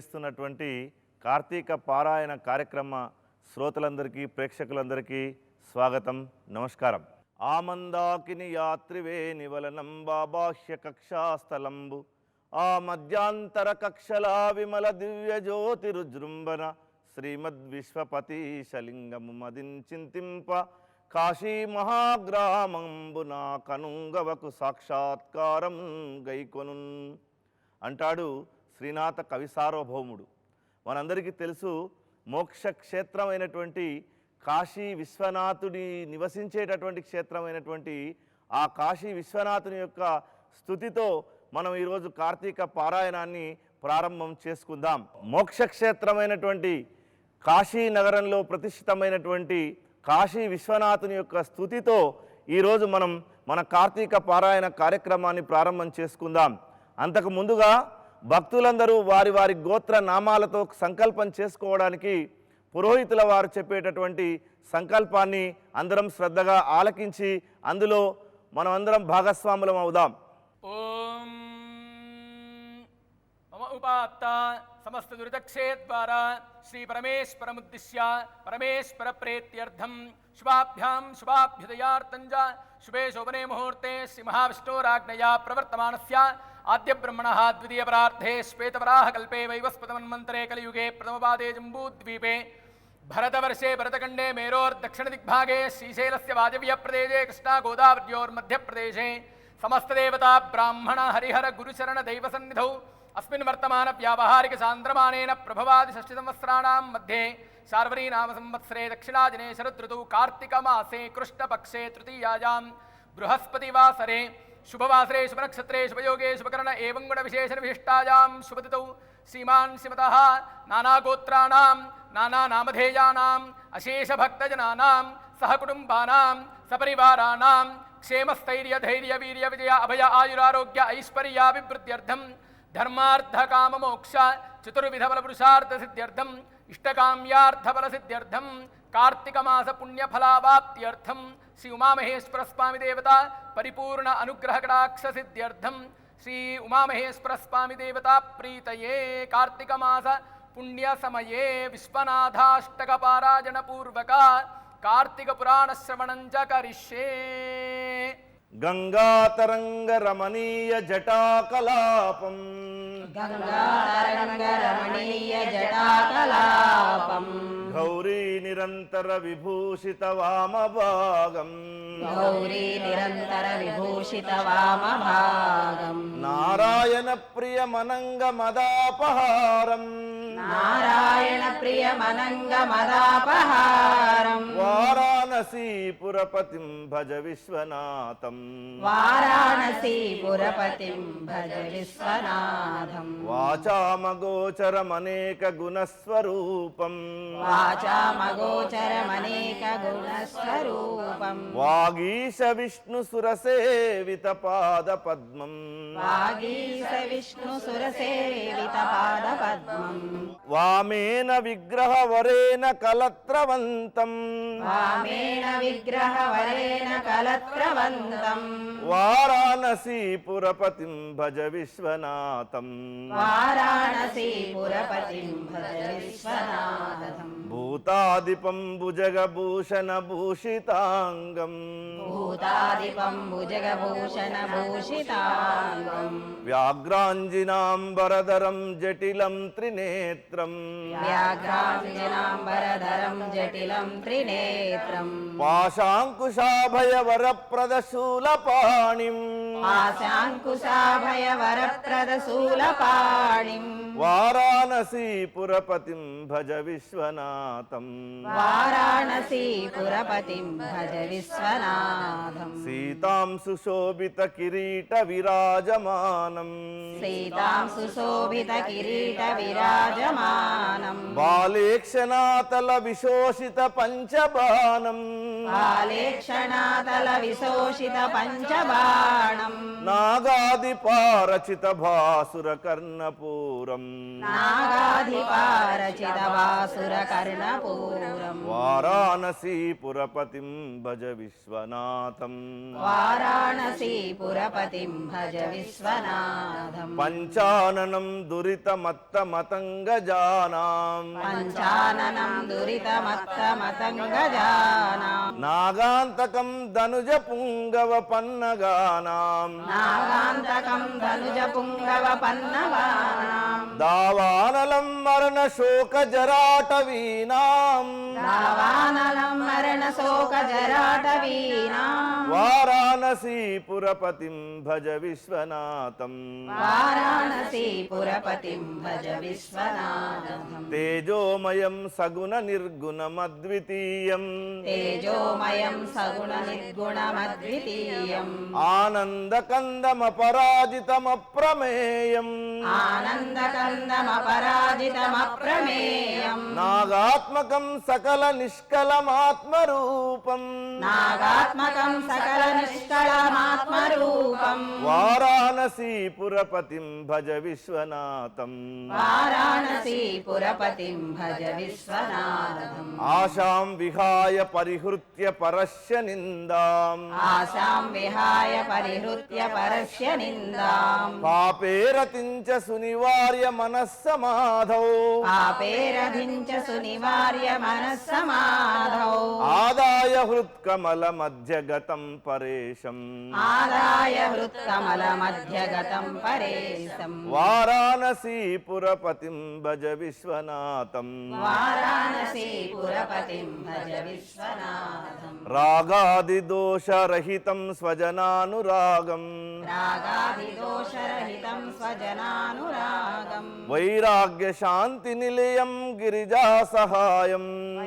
నిర్వహిస్తున్నటువంటి కార్తీక పారాయణ కార్యక్రమ శ్రోతలందరికీ ప్రేక్షకులందరికీ స్వాగతం నమస్కారం. ఆమందాకిని యాత్రివే నివలనం బాబాహ్య కక్షాస్థలంబు. ఆ మధ్యాంతర కక్షలా విమల దివ్య జ్యోతిరుజృంభన శ్రీమద్ విశ్వపతీశలింగము మదించింతింప కాశీ మహాగ్రామంబున కనుంగవకు సాక్షాత్కారం గైకొనున్. అంటాడు శ్రీనాథ కవి సార్వభౌముడు. మనందరికీ తెలుసు మోక్షక్షేత్రమైనటువంటి కాశీ విశ్వనాథుడి నివసించేటటువంటి క్షేత్రమైనటువంటి ఆ కాశీ విశ్వనాథుని యొక్క స్థుతితో మనం ఈరోజు కార్తీక పారాయణాన్ని ప్రారంభం చేసుకుందాం. మోక్షక్షేత్రమైనటువంటి కాశీ నగరంలో ప్రతిష్ఠితమైనటువంటి కాశీ విశ్వనాథుని యొక్క స్థుతితో ఈరోజు మనం మన కార్తీక పారాయణ కార్యక్రమాన్ని ప్రారంభం చేసుకుందాం. అంతకు ముందుగా భక్తులందరూ వారి వారి గోత్ర నామాలతో సంకల్పం చేసుకోవడానికి పురోహితుల వారు చెప్పేటటువంటి సంకల్పాన్ని అందరం శ్రద్ధగా ఆలకించి అందులో మనమందరం భాగస్వాములం అవుదాం. उपात्ता समस्त दुरितक्षेद्वारा श्री परमेश्वर मुद्दिश्य परमेश्वर प्रेत्यर्थम शुभाभ्याम शुभाभ्युदयातंज शुभे शोभने मुहूर्ते श्री महाविष्णोराज्ञया प्रवर्तमान आद्य ब्रह्मण द्वितीय परार्थे श्वेतवराह कल्पे वैवस्पतमन्मंत्रे कलियुगे प्रथमपादे जम्बूद्वीपे। भरतवर्षे भरतखंडे मेरोर्दक्षिण दिग्भागे श्रीशैलस्य वाजव्य प्रदेशे कृष्णा गोदावर्योर्मध्य प्रदेशे समस्त देवता ब्राह्मण हरिहर गुरुचरण दैव सन्निधौ अस्मिन् वर्तमानव्यावहारिकसान्द्रमानेन प्रभवादिषष्टिसंवत्सराणां मध्ये शार्वरीनामसंवत्सरे दक्षिणादिने शरदृतौ कार्तिकमासे कृष्णपक्षे तृतीयायां बृहस्पतिवासरे शुभवासरे शुभनक्षत्रे शुभयोगे शुभकर्ण एवं गुणविशेषविशिष्टायां शुभतिथौ श्रीमान् श्रीमतः नानागोत्राणां नानानामधेयानाम् अशेषभक्तजनानां, सहकुटुम्बानां, सपरिवाराणां क्षेमस्थैर्यधैर्यवीर्यविजय अभय आयुरारोग्य, ऐश्वर्याभिवृद्ध्यर्थं धर्मार्थ काम मोक्ष चतुर्विध बल पुरुषार्थ सिद्ध्यर्थम इष्टकाम्यार्थ बल सिद्ध्यर्थम कार्तिक मास पुण्य फलावाप्त्यर्थम श्री उमा महेश्वर स्वामी देवता परिपूर्ण अनुग्रह कटाक्ष सिद्ध्यर्थम श्री उमा महेश्वर स्वामी देवता प्रीतये कार्तिक मास पुण्य समये विश्वनाथाष्टक पाराजन पूर्वक कार्तिक पुराण श्रवणं च करिष्ये। గంగాతరంగ రమణీయ జటాకలాపం. గంగాతరంగరమణీయ జటాకలాపం. గౌరీ నిరంతర విభూషిత వామభాగం. గౌరీ నిరంతర విభూషిత వామభాగం. నారాయణ ప్రియమనంగ మదాపహారం నారాయణ ప్రియమనంగ మదాపహారం వారాణసీపురపతిం భజ విశ్వనాథం వారాణసీ పురపతిం భజ విశ్వనాథం వాచామగోచరమనేక గుణస్వరూపం వాచామగోచరమనేక గుణస్వరూపం వాగీశ విష్ణు సురసేవిత పాద పద్మం వాగీశ విష్ణు సురసేవిత పాద పద్మం వామేన విగ్రహ వరేణ కలత్రవంతం. వామేణ విగ్రహ వరేణ కలత్రవంతం. వారాణసీపురపతిం భజ విశ్వనాథం. వారాణసీ పురపతిం భజ విశ్వనాథం. భూతాదిపం భుజగభూషణ భూషితాంగం భూతాదిపం భుజగభూషణ భూషితాంగం వ్యాఘ్రాంజినాంబరధరం జటిలం త్రినేత్రం. వ్యాఘ్రాంజనాంబరధరం జటిలం త్రినేత్రం. పాశాంకుశాభయ వరప్రదశూలపాణిం పాణిం వరప్రదశూలపాణిం వారాణసీపురపతిం భజ విశ్వనాథం వారాణసీ పురపతిం భజ విశ్వనాథం సీతాం సుశోభిత కిరీట విరాజమానం బాలేక్షణాతల విశోషిత పంచబాణం నాగాదిపారచిత భాసుర కర్ణపూరం నాగాధిపారచిత వాసుర కర్ణపూరం వారా వారాణసీపురపతిం భజ విశ్వనాథం వారాణసీపురపతిం భజ విశ్వనాథం పంచాననం దురితమత్తమతంగజానాం పంచాననం దురితమత్తమతంగజానాం నాగాంతకం ధనుజ పుంగవ పన్నగానాం. నాగాంతకం ధనుజ పుంగవ పన్నవానాం దావానలం మరణ శోక జరాటవీనాం దావానలం మరణ శోక జరాటవీనాం వారాణసీపురపతిం భజ విశ్వనాథం. వారాణసీపురపతిం భజ విశ్వనాథం. తేజోమయం సగుణ నిర్గుణమద్వితీయం తేజోమయం సగుణ నిర్గుణమద్వితీయం ఆనందకందమపరాజితమప్రమేయం. నాగానందమపరాజితమప్రమేయం నాగాత్మకం సకల నిష్కలమాత్మరూపం నాగాత్మకం సకల నిష్కలమాత్మరూపం వారాణసీపురపతిం భజ విశ్వనాథం వారా భజ విశ్వనాథం ఆశాం విహాయ పరిహృత్య పరస్య నిందాం ఆశాం విహాయ పరిహృత్య పరస్య నిందాం పాపేరతించ సునివార్య మనస్సమాధౌ పాపేరధించ సునివార్య మనస్సమాధౌ ఆదాయ హృత్కమల మధ్యగతం పరేశం ఆదాయ హృత్కమల మధ్యగతం పరేశం వారాణసీపురపతిం భజ విశ్వనాథం. రాగాదిదోషరహితం స్వజనానురాగం వైరాగ్య శాంతి నిలయం గిరిజా సహాయం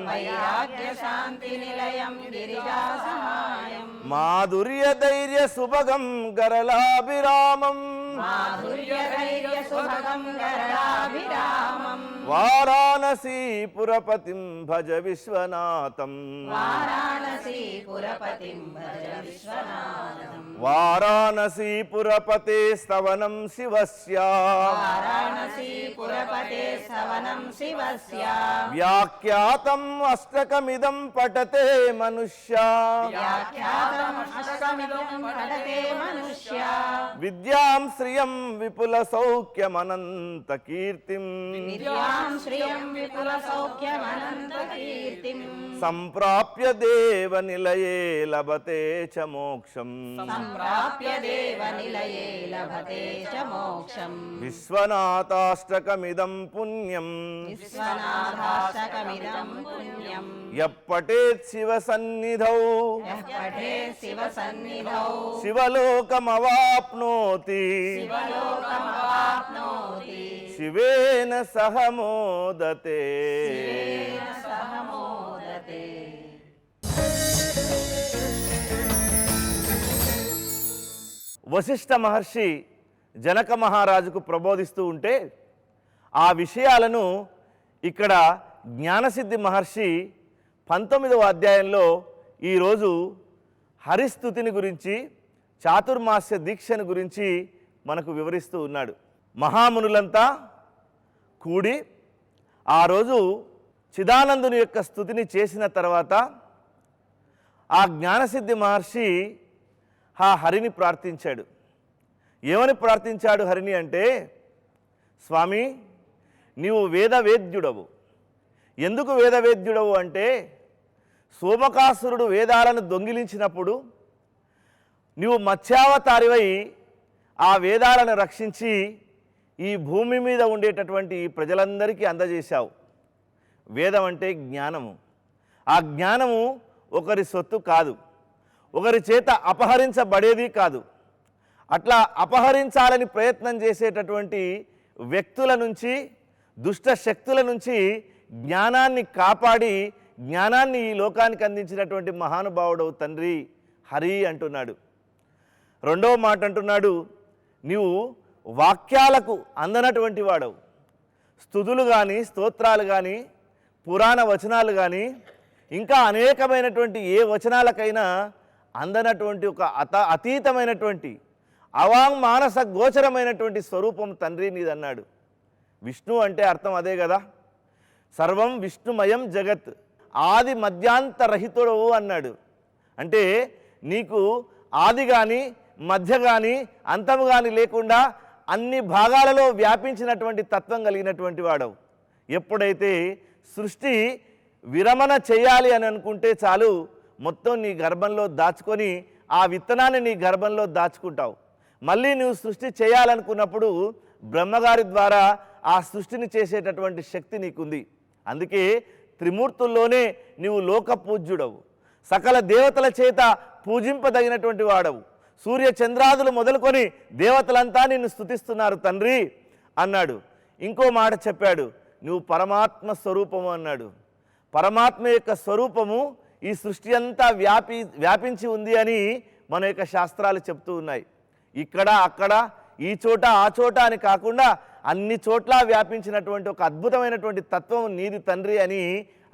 వైరాగ్య శాంతి నిలయం గిరిజా సహాయం మాధుర్య ధైర్య సుభగం గరళాభిరామం. మాధుర్య ధైర్య సుభగం గరళాభిరామం. వారాణసీపురపతిం భజ విశ్వనాథం. వారాణసీపురపతిం స్తవనం శివస్య. వ్యాఖ్యాతం అష్టకమిదం పఠతే మనుష్య. విద్యాం శ్రియం విపుల సౌఖ్యమనంత కీర్తిం. విద్యాం సంప్రాప్య దేవ నిలయే లభతే చ మోక్షం. సంప్రాప్య దేవ నిలయే లభతే చ మోక్షం. విశ్వనాథాష్టకమిదం పుణ్యం. విశ్వనాథాష్టకమిదం పుణ్యం. యప్పటేత్ శివ సన్నిధౌ పఠే శివ సన్నిధౌ శివలోకమవాప్నోతి. శివలోకమవాప్నోతి. శివేన సహ మోదతే తేన సహ మోదతే వశిష్ఠ మహర్షి జనక మహారాజుకు ప్రబోధిస్తూ ఉంటే ఆ విషయాలను ఇక్కడ జ్ఞానసిద్ధి మహర్షి పంతొమ్మిదవ అధ్యాయంలో ఈరోజు హరిస్థుతిని గురించి చాతుర్మాస్య దీక్షను గురించి మనకు వివరిస్తూ ఉన్నాడు. మహామునులంతా కూడి ఆ రోజు చిదానందుని యొక్క స్థుతిని చేసిన తర్వాత ఆ జ్ఞానసిద్ధి మహర్షి ఆ హరిని ప్రార్థించాడు. ఏమని ప్రార్థించాడు హరిని అంటే స్వామి నీవు వేదవేద్యుడవు. ఎందుకు వేదవేద్యుడవు అంటే సోమకాసురుడు వేదాలను దొంగిలించినప్పుడు నీవు మత్స్యావతారివై ఆ వేదాలను రక్షించి ఈ భూమి మీద ఉండేటటువంటి ప్రజలందరికీ అందజేశావు. వేదం అంటే జ్ఞానము. ఆ జ్ఞానము ఒకరి సొత్తు కాదు. ఒకరి చేత అపహరించబడేది కాదు. అట్లా అపహరించాలని ప్రయత్నం చేసేటటువంటి వ్యక్తుల నుంచి దుష్ట శక్తుల నుంచి జ్ఞానాన్ని కాపాడి జ్ఞానాన్ని ఈ లోకానికి అందించినటువంటి మహానుభావుడు తండ్రి హరి అంటున్నాడు. రెండవ మాట అంటున్నాడు నీవు వాక్యాలకు అందనటువంటి వాడవు స్థుతులు కానీ స్తోత్రాలు కానీ పురాణ వచనాలు కానీ ఇంకా అనేకమైనటువంటి ఏ వచనాలకైనా అందనటువంటి ఒక అత అతీతమైనటువంటి అవాంగ్ మానస గోచరమైనటువంటి స్వరూపం తండ్రి నీదన్నాడు విష్ణు అంటే అర్థం అదే కదా. సర్వం విష్ణుమయం జగత్ ఆది మధ్యాంతరహితుడవు అన్నాడు. అంటే నీకు ఆది కానీ మధ్య కానీ అంతము కానీ లేకుండా అన్ని భాగాలలో వ్యాపించినటువంటి తత్వం కలిగినటువంటి వాడవు ఎప్పుడైతే సృష్టి విరమణ చేయాలి అని అనుకుంటే చాలు మొత్తం నీ గర్భంలో దాచుకొని ఆ విత్తనాన్ని నీ గర్భంలో దాచుకుంటావు. మళ్ళీ నువ్వు సృష్టి చేయాలనుకున్నప్పుడు బ్రహ్మగారి ద్వారా ఆ సృష్టిని చేసేటటువంటి శక్తి నీకుంది. అందుకే త్రిమూర్తుల్లోనే నీవు లోక పూజ్యుడవు సకల దేవతల చేత పూజింపదగినటువంటి వాడవు. సూర్య చంద్రాదులు మొదలుకొని దేవతలంతా నిన్ను స్తుతిస్తున్నారు తండ్రి అన్నాడు. ఇంకో మాట చెప్పాడు నువ్వు పరమాత్మ స్వరూపము అన్నాడు. పరమాత్మ యొక్క స్వరూపము ఈ సృష్టి అంతా వ్యాపి వ్యాపించి ఉంది అని మన యొక్క శాస్త్రాలు చెప్తూ ఉన్నాయి. ఇక్కడ అక్కడ ఈ చోట ఆ చోట అని కాకుండా అన్ని చోట్ల వ్యాపించినటువంటి ఒక అద్భుతమైనటువంటి తత్వం నీది తండ్రి అని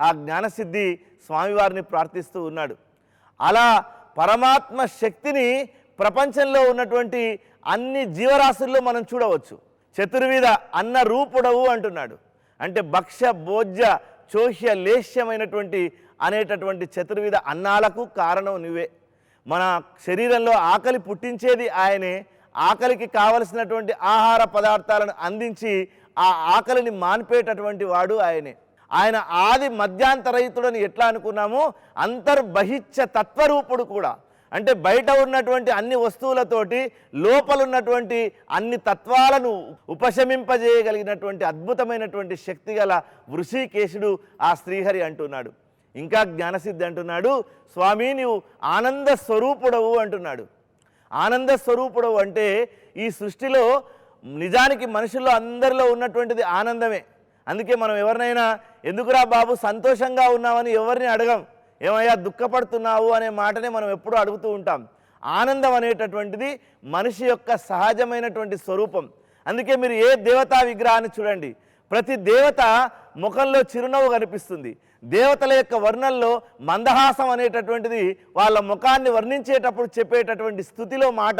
ఆ జ్ఞానసిద్ధి స్వామివారిని ప్రార్థిస్తూ ఉన్నాడు. అలా పరమాత్మ శక్తిని ప్రపంచంలో ఉన్నటువంటి అన్ని జీవరాశుల్లో మనం చూడవచ్చు. చతుర్విధ అన్న రూపుడవు అంటున్నాడు. అంటే భక్ష్య భోజ్య చోహ్య లేహ్యమైనటువంటి అనేటటువంటి చతుర్విధ అన్నాలకు కారణం నువ్వే. మన శరీరంలో ఆకలి పుట్టించేది ఆయనే. ఆకలికి కావలసినటువంటి ఆహార పదార్థాలను అందించి ఆ ఆకలిని మాన్పేటటువంటి వాడు ఆయనే. ఆయన ఆది మధ్యాంతరహితుడని ఎట్లా అనుకున్నామో అంతర్బహిత్య తత్వరూపుడు కూడా. అంటే బయట ఉన్నటువంటి అన్ని వస్తువులతోటి లోపల ఉన్నటువంటి అన్ని తత్వాలను ఉపశమింపజేయగలిగినటువంటి అద్భుతమైనటువంటి శక్తి గల వృషికేశుడు ఆ శ్రీహరి అంటున్నాడు. ఇంకా జ్ఞానసిద్ధి అంటున్నాడు. స్వామి నీవు ఆనంద స్వరూపుడవు అంటున్నాడు. ఆనంద స్వరూపుడవు అంటే ఈ సృష్టిలో నిజానికి మనుషుల్లో అందరిలో ఉన్నటువంటిది ఆనందమే. అందుకే మనం ఎవరినైనా ఎందుకురా బాబు సంతోషంగా ఉన్నామని ఎవరిని అడగం? ఏమయ్యా దుఃఖపడుతున్నావు అనే మాటనే మనం ఎప్పుడూ అడుగుతూ ఉంటాం. ఆనందం అనేటటువంటిది మనిషి యొక్క సహజమైనటువంటి స్వరూపం. అందుకే మీరు ఏ దేవతా విగ్రహాన్ని చూడండి. ప్రతి దేవత ముఖంలో చిరునవ్వు కనిపిస్తుంది. దేవతల యొక్క వర్ణంలో మందహాసం అనేటటువంటిది వాళ్ళ ముఖాన్ని వర్ణించేటప్పుడు చెప్పేటటువంటి స్థుతిలో మాట.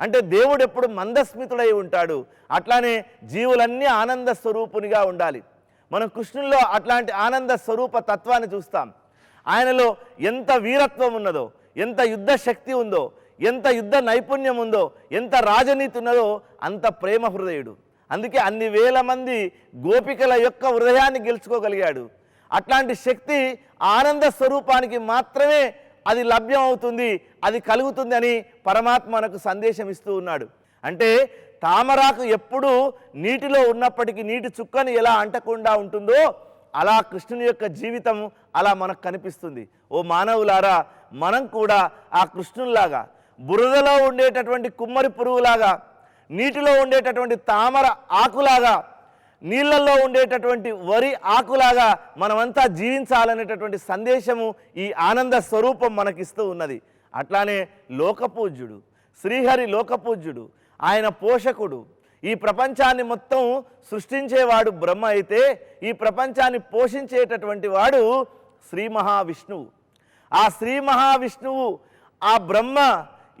అంటే దేవుడు ఎప్పుడు మందస్మితుడై ఉంటాడు. అట్లానే జీవులన్నీ ఆనంద స్వరూపునిగా ఉండాలి. మనం కృష్ణుల్లో అట్లాంటి ఆనంద స్వరూప తత్వాన్ని చూస్తాం. ఆయనలో ఎంత వీరత్వం ఉన్నదో ఎంత యుద్ధ శక్తి ఉందో ఎంత యుద్ధ నైపుణ్యం ఉందో ఎంత రాజనీతి ఉన్నదో అంత ప్రేమ హృదయుడు. అందుకే అన్ని వేల మంది గోపికల యొక్క హృదయాన్ని గెలుచుకోగలిగాడు. అట్లాంటి శక్తి ఆనంద స్వరూపానికి మాత్రమే అది లభ్యం అవుతుంది అది కలుగుతుంది అని పరమాత్మ మనకు సందేశం ఇస్తూ ఉన్నాడు. అంటే తామరాకు ఎప్పుడూ నీటిలో ఉన్నప్పటికీ నీటి చుక్కను ఎలా అంటకుండా ఉంటుందో అలా కృష్ణుని యొక్క జీవితం అలా మనకు కనిపిస్తుంది. ఓ మానవులారా మనం కూడా ఆ కృష్ణునిలాగా బురదలో ఉండేటటువంటి కుమ్మరి పురుగులాగా నీటిలో ఉండేటటువంటి తామర ఆకులాగా నీళ్ళల్లో ఉండేటటువంటి వరి ఆకులాగా మనమంతా జీవించాలనేటటువంటి సందేశము ఈ ఆనంద స్వరూపం మనకిస్తూ ఉన్నది. అట్లానే లోకపూజ్యుడు శ్రీహరి లోకపూజ్యుడు ఆయన పోషకుడు ఈ ప్రపంచాన్ని మొత్తం సృష్టించేవాడు బ్రహ్మ అయితే ఈ ప్రపంచాన్ని పోషించేటటువంటి వాడు శ్రీ మహావిష్ణువు. ఆ శ్రీ మహావిష్ణువు ఆ బ్రహ్మ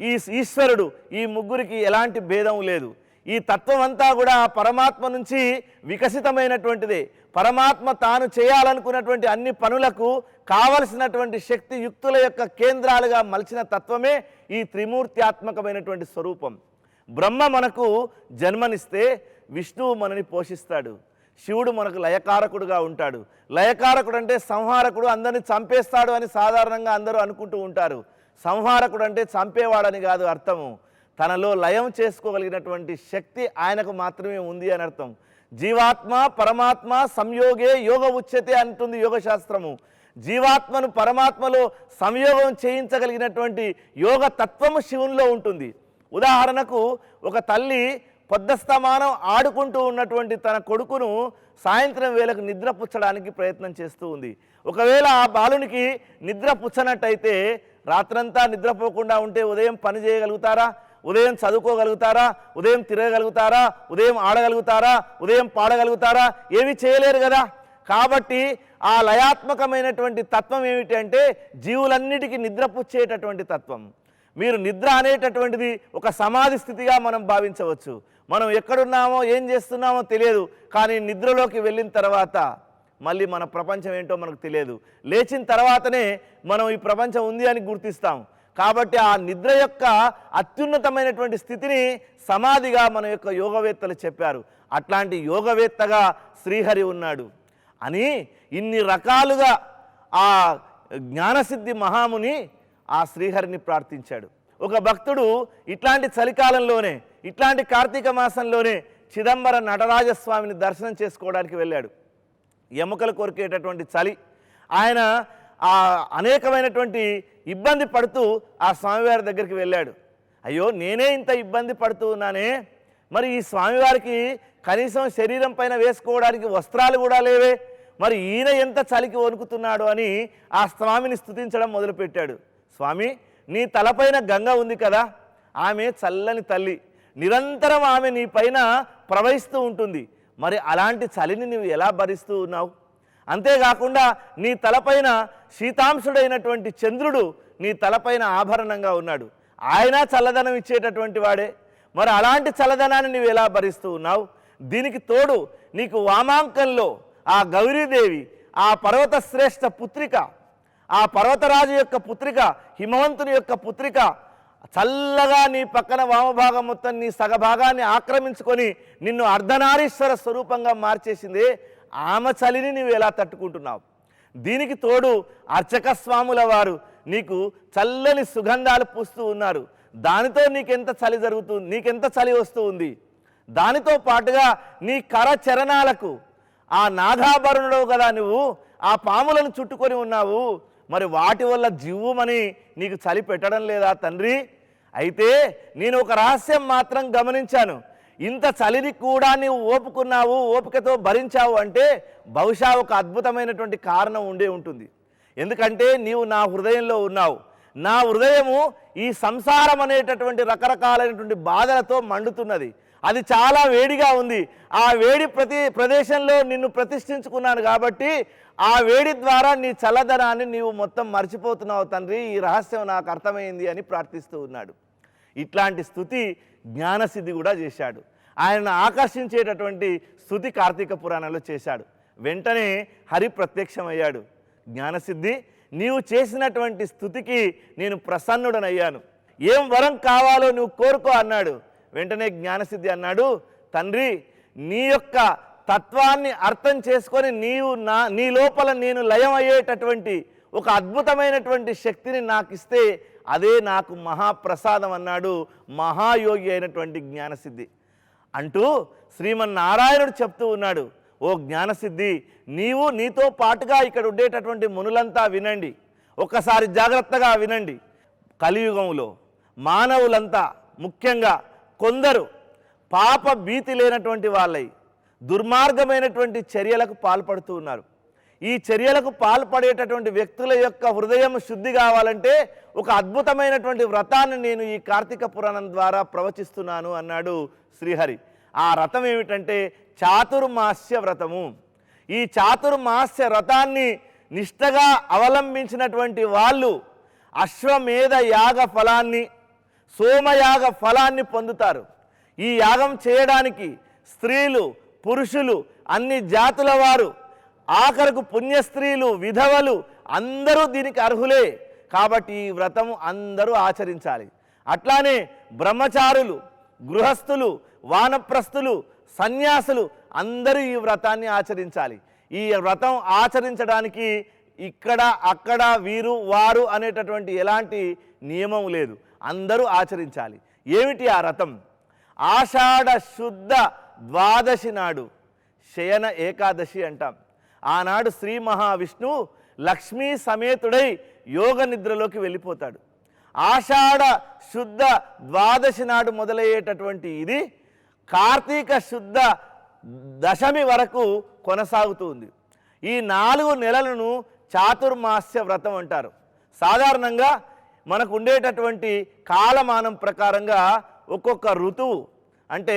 ఈ ఈశ్వరుడు ఈ ముగ్గురికి ఎలాంటి భేదం లేదు. ఈ తత్వం అంతా కూడా పరమాత్మ నుంచి వికసితమైనటువంటిదే. పరమాత్మ తాను చేయాలనుకున్నటువంటి అన్ని పనులకు కావలసినటువంటి శక్తి యుక్తుల యొక్క కేంద్రాలుగా మలిచిన తత్వమే ఈ త్రిమూర్త్యాత్మకమైనటువంటి స్వరూపం. బ్రహ్మ మనకు జన్మనిస్తే విష్ణువు మనని పోషిస్తాడు. శివుడు మనకు లయకారకుడుగా ఉంటాడు. లయకారకుడు అంటే సంహారకుడు అందరిని చంపేస్తాడు అని సాధారణంగా అందరూ అనుకుంటూ ఉంటారు. సంహారకుడు అంటే చంపేవాడని కాదు అర్థము. తనలో లయం చేసుకోగలిగినటువంటి శక్తి ఆయనకు మాత్రమే ఉంది అని అర్థం. జీవాత్మ పరమాత్మ సంయోగే యోగ ఉచ్యతే అంటుంది యోగ శాస్త్రము జీవాత్మను పరమాత్మలో సంయోగం చేయించగలిగినటువంటి యోగ తత్వము శివునిలో ఉంటుంది. ఉదాహరణకు ఒక తల్లి పొద్దస్తమానం ఆడుకుంటూ ఉన్నటువంటి తన కొడుకును సాయంత్రం వేళకు నిద్ర పుచ్చడానికి ప్రయత్నం చేస్తూ ఉంది. ఒకవేళ ఆ బాలునికి నిద్ర పుచ్చనట్టయితే రాత్రంతా నిద్రపోకుండా ఉంటే ఉదయం పని చేయగలుగుతారా? ఉదయం చదువుకోగలుగుతారా? ఉదయం తిరగగలుగుతారా? ఉదయం ఆడగలుగుతారా? ఉదయం పాడగలుగుతారా? ఏమీ చేయలేరు కదా. కాబట్టి ఆ లయాత్మకమైనటువంటి తత్వం ఏమిటి అంటే జీవులన్నిటికీ నిద్రపుచ్చేటటువంటి తత్వం. మీరు నిద్ర అనేటటువంటిది ఒక సమాధి స్థితిగా మనం భావించవచ్చు. మనం ఎక్కడున్నామో ఏం చేస్తున్నామో తెలియదు. కానీ నిద్రలోకి వెళ్ళిన తర్వాత మళ్ళీ మన ప్రపంచం ఏంటో మనకు తెలియదు. లేచిన తర్వాతనే మనం ఈ ప్రపంచం ఉంది అని గుర్తిస్తాం. కాబట్టి ఆ నిద్ర యొక్క అత్యున్నతమైనటువంటి స్థితిని సమాధిగా మన యొక్క యోగవేత్తలు చెప్పారు. అట్లాంటి యోగవేత్తగా శ్రీహరి ఉన్నాడు. అని ఇన్ని రకాలుగా ఆ జ్ఞానసిద్ధి మహాముని ఆ శ్రీహరిని ప్రార్థించాడు. ఒక భక్తుడు ఇట్లాంటి చలికాలంలోనే ఇట్లాంటి కార్తీక మాసంలోనే చిదంబర నటరాజస్వామిని దర్శనం చేసుకోవడానికి వెళ్ళాడు. ఎముకలు కొరికేటటువంటి చలి ఆయన ఆ అనేకమైనటువంటి ఇబ్బంది పడుతూ ఆ స్వామివారి దగ్గరికి వెళ్ళాడు. అయ్యో నేనే ఇంత ఇబ్బంది పడుతూ ఉన్నానే? మరి ఈ స్వామివారికి కనీసం శరీరం పైన వేసుకోవడానికి వస్త్రాలు కూడా లేవే? మరి ఈయన ఎంత చలికి వణుకుతున్నాడు అని ఆ స్వామిని స్థుతించడం మొదలుపెట్టాడు. స్వామి నీ తలపైన గంగ ఉంది కదా ఆమె చల్లని తల్లి. నిరంతరం ఆమె నీ పైన ప్రవహిస్తూ ఉంటుంది. మరి అలాంటి చలిని నువ్వు ఎలా భరిస్తూ ఉన్నావు? అంతేకాకుండా నీ తలపైన శీతాంశుడైనటువంటి చంద్రుడు నీ తలపైన ఆభరణంగా ఉన్నాడు. ఆయన చల్లదనం ఇచ్చేటటువంటి వాడే. మరి అలాంటి చల్లదనాన్ని నువ్వు ఎలా భరిస్తూ ఉన్నావు? దీనికి తోడు నీకు వామాంకంలో ఆ గౌరీదేవి ఆ పర్వత శ్రేష్ఠ పుత్రిక ఆ పర్వతరాజు యొక్క పుత్రిక హిమవంతుని యొక్క పుత్రిక చల్లగా నీ పక్కన వామభాగం మొత్తం నీ సగభాగాన్ని ఆక్రమించుకొని నిన్ను అర్ధనారీశ్వర స్వరూపంగా మార్చేసింది. ఆమె చలిని నువ్వు ఎలా తట్టుకుంటున్నావు? దీనికి తోడు అర్చక స్వాముల వారు నీకు చల్లని సుగంధాలు పూస్తూ ఉన్నారు. దానితో నీకెంత చలి జరుగుతుంది నీకెంత చలి వస్తూ ఉంది? దానితో పాటుగా నీ కర చరణాలకు ఆ నాగాభరణుడవు కదా నువ్వు ఆ పాములను చుట్టుకొని ఉన్నావు. మరి వాటి వల్ల జీవమని నీకు చలి పెట్టడం లేదా తండ్రి? అయితే నేను ఒక రహస్యం మాత్రం గమనించాను. ఇంత చలిని కూడా నీవు ఓపుకున్నావు ఓపికతో భరించావు అంటే బహుశా ఒక అద్భుతమైనటువంటి కారణం ఉండే ఉంటుంది. ఎందుకంటే నీవు నా హృదయంలో ఉన్నావు. నా హృదయము ఈ సంసారం అనేటటువంటి రకరకాలైనటువంటి బాధలతో మండుతున్నది. అది చాలా వేడిగా ఉంది. ఆ వేడి ప్రతి ప్రదేశంలో నిన్ను ప్రతిష్ఠించుకున్నాను కాబట్టి ఆ వేడి ద్వారా నీ చల్లదనాన్ని నీవు మొత్తం మర్చిపోతున్నావు తండ్రి. ఈ రహస్యం నాకు అర్థమైంది అని ప్రార్థిస్తూ ఉన్నాడు. ఇట్లాంటి స్థుతి జ్ఞానసిద్ధి కూడా చేశాడు. ఆయనను ఆకర్షించేటటువంటి స్థుతి కార్తీక పురాణంలో చేశాడు. వెంటనే హరి ప్రత్యక్షమయ్యాడు. జ్ఞానసిద్ధి నీవు చేసినటువంటి స్థుతికి నేను ప్రసన్నుడనయ్యాను. ఏం వరం కావాలో నువ్వు కోరుకో అన్నాడు. వెంటనే జ్ఞానసిద్ధి అన్నాడు తండ్రి నీ యొక్క తత్వాన్ని అర్థం చేసుకొని నీవు నా నీ లోపల నేను లయం అయ్యేటటువంటి ఒక అద్భుతమైనటువంటి శక్తిని నాకు ఇస్తే అదే నాకు మహాప్రసాదం అన్నాడు మహాయోగి అయినటువంటి జ్ఞానసిద్ధి. అంటూ శ్రీమన్నారాయణుడు చెప్తూ ఉన్నాడు ఓ జ్ఞానసిద్ధి నీవు నీతో పాటుగా ఇక్కడ ఉండేటటువంటి మునులంతా వినండి. ఒక్కసారి జాగ్రత్తగా వినండి. కలియుగంలో మానవులంతా ముఖ్యంగా కొందరు పాప భీతి లేనటువంటి వాళ్ళై దుర్మార్గమైనటువంటి చర్యలకు పాల్పడుతూ ఉన్నారు. ఈ చర్యలకు పాల్పడేటటువంటి వ్యక్తుల యొక్క హృదయం శుద్ధి కావాలంటే ఒక అద్భుతమైనటువంటి వ్రతాన్ని నేను ఈ కార్తీక పురాణం ద్వారా ప్రవచిస్తున్నాను అన్నాడు శ్రీహరి. ఆ వ్రతం ఏమిటంటే చాతుర్మాస్య వ్రతము. ఈ చాతుర్మాస్య వ్రతాన్ని నిష్టగా అవలంబించినటువంటి వాళ్ళు అశ్వమేధ యాగ ఫలాన్ని సోమయాగ ఫలాన్ని పొందుతారు. ఈ యాగం చేయడానికి స్త్రీలు పురుషులు అన్ని జాతుల వారు ఆఖరకు పుణ్యస్త్రీలు విధవలు అందరూ దీనికి అర్హులే. కాబట్టి ఈ వ్రతం అందరూ ఆచరించాలి. అట్లానే బ్రహ్మచారులు గృహస్థులు వానప్రస్థులు సన్యాసులు అందరూ ఈ వ్రతాన్ని ఆచరించాలి. ఈ వ్రతం ఆచరించడానికి ఇక్కడ అక్కడ వీరు వారు అనేటటువంటి ఎలాంటి నియమం లేదు. అందరూ ఆచరించాలి. ఏమిటి ఆ వ్రతం ఆషాఢ శుద్ధ ద్వాదశి నాడు శయన ఏకాదశి అంటాం. ఆనాడు శ్రీ మహావిష్ణువు లక్ష్మీ సమేతుడై యోగ నిద్రలోకి వెళ్ళిపోతాడు. ఆషాఢ శుద్ధ ద్వాదశి నాడు మొదలయ్యేటటువంటి ఇది కార్తీక శుద్ధ దశమి వరకు కొనసాగుతూ ఉంది. ఈ నాలుగు నెలలను చాతుర్మాస్య వ్రతం అంటారు. సాధారణంగా మనకు ఉండేటటువంటి కాలమానం ప్రకారంగా ఒక్కొక్క ఋతువు అంటే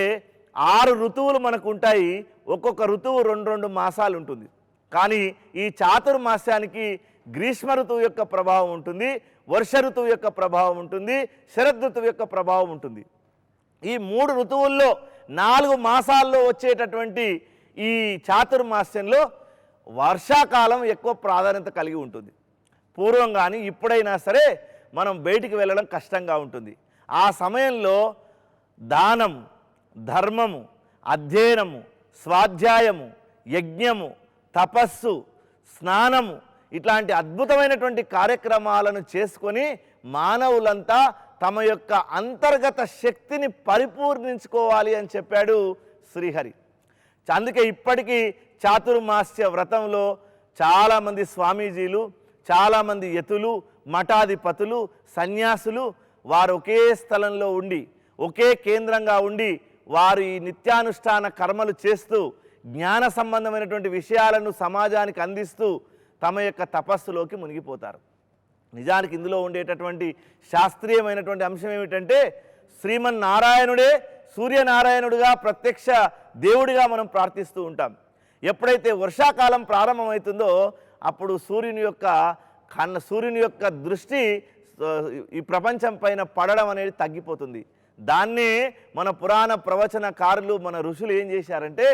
ఆరు ఋతువులు మనకు ఉంటాయి ఒక్కొక్క ఋతువు రెండు రెండు మాసాలు ఉంటుంది కానీ ఈ చాతుర్మాస్యానికి గ్రీష్మ ఋతువు యొక్క ప్రభావం ఉంటుంది వర్ష ఋతువు యొక్క ప్రభావం ఉంటుంది శరద్ ఋతువు యొక్క ప్రభావం ఉంటుంది. ఈ మూడు ఋతువుల్లో నాలుగు మాసాల్లో వచ్చేటటువంటి ఈ చాతుర్మాస్యంలో వర్షాకాలం ఎక్కువ ప్రాధాన్యత కలిగి ఉంటుంది. పూర్వం కానీ ఇప్పుడైనా సరే మనం బయటికి వెళ్ళడం కష్టంగా ఉంటుంది. ఆ సమయంలో దానం ధర్మము అధ్యయనము స్వాధ్యాయము యజ్ఞము తపస్సు స్నానము ఇట్లాంటి అద్భుతమైనటువంటి కార్యక్రమాలను చేసుకొని మానవులంతా తమ యొక్క అంతర్గత శక్తిని పరిపూర్ణించుకోవాలి అని చెప్పాడు శ్రీహరి. అందుకే ఇప్పటికీ చాతుర్మాస్య వ్రతంలో చాలామంది స్వామీజీలు చాలామంది యతులు మఠాధిపతులు సన్యాసులు వారు ఒకే స్థలంలో ఉండి ఒకే కేంద్రంగా ఉండి వారు ఈ నిత్యానుష్ఠాన కర్మలు చేస్తూ జ్ఞాన సంబంధమైనటువంటి విషయాలను సమాజానికి అందిస్తూ తమ యొక్క తపస్సులోకి మునిగిపోతారు. నిజానికి ఇందులో ఉండేటటువంటి శాస్త్రీయమైనటువంటి అంశం ఏమిటంటే శ్రీమన్నారాయణుడే సూర్యనారాయణుడుగా ప్రత్యక్ష దేవుడిగా మనం ప్రార్థిస్తూ ఉంటాం. ఎప్పుడైతే వర్షాకాలం ప్రారంభమవుతుందో అప్పుడు సూర్యుని యొక్క కన్న సూర్యుని యొక్క దృష్టి ఈ ప్రపంచం పైన పడడం అనేది తగ్గిపోతుంది. దాన్నే మన పురాణ ప్రవచనకారులు మన ఋషులు ఏం చేశారంటే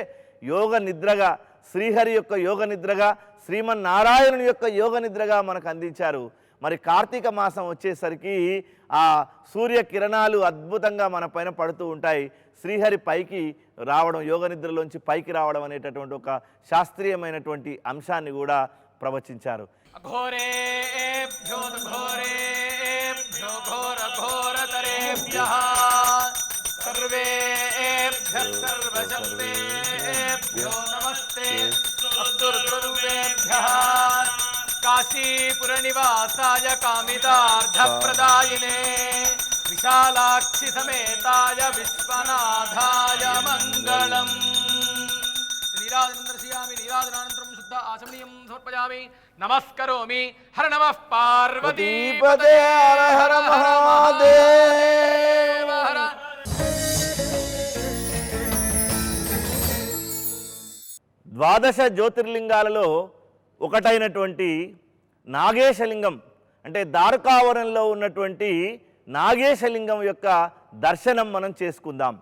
యోగ నిద్రగా శ్రీహరి యొక్క యోగ నిద్రగా శ్రీమన్నారాయణుని యొక్క యోగ నిద్రగా మనకు అందించారు. మరి కార్తీక మాసం వచ్చేసరికి ఆ సూర్య కిరణాలు అద్భుతంగా మన పైన పడుతూ ఉంటాయి. శ్రీహరి పైకి రావడం యోగ నిద్రలోంచి పైకి రావడం అనేటటువంటి ఒక శాస్త్రీయమైనటువంటి అంశాన్ని కూడా ప్రవచించారు. అఘోరేభ్యో ఘోరేభ్యో ఘోర కాశీపురనివాసాయ కామితార్థప్రదాయినే. విశాలాక్షి సమేతాయ విశ్వనాథాయ మంగళం. సమర్పయామి నమస్కరోమి హర నమః పార్వతీ పదే హర హర మహాదేవ. హర ద్వాదశ జ్యోతిర్లింగాలలో ఒకటైనటువంటి నాగేశలింగం అంటే దారుకావరంలో ఉన్నటువంటి నాగేశలింగం యొక్క దర్శనం మనం చేసుకుందాం.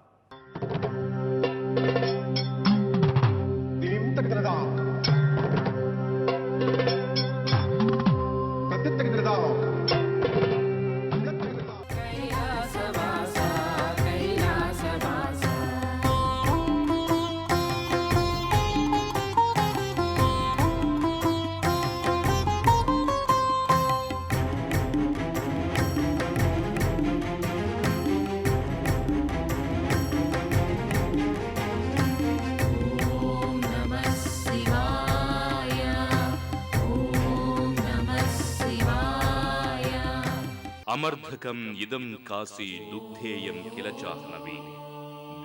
సార్థకం ఇదం కాశీ దుగ్ధేయం కిల చాహ్నవి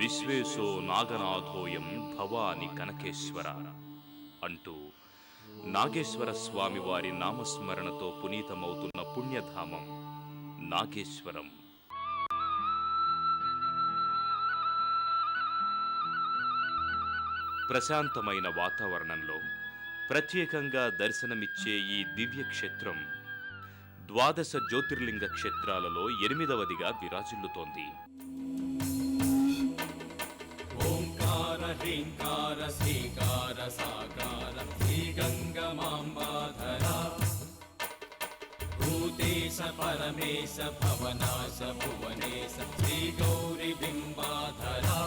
విశ్వేశో నాగనాథోయం భవాని కనకేశ్వర. అంటూ నాగేశ్వర స్వామి వారి నామస్మరణతో పునీతమవుతున్న పుణ్యధామం నాగేశ్వరం. ప్రశాంతమైన వాతావరణంలో ప్రత్యేకంగా దర్శనమిచ్చే ఈ దివ్యక్షేత్రం ద్వాదశ జ్యోతిర్లింగ క్షేత్రాలలో ఎనిమిదవదిగా విరాజిల్లుతోంది. భూతేశ పరమేశ భవనాశ భువనేశ శ్రీ గౌరీ బింబాధరా.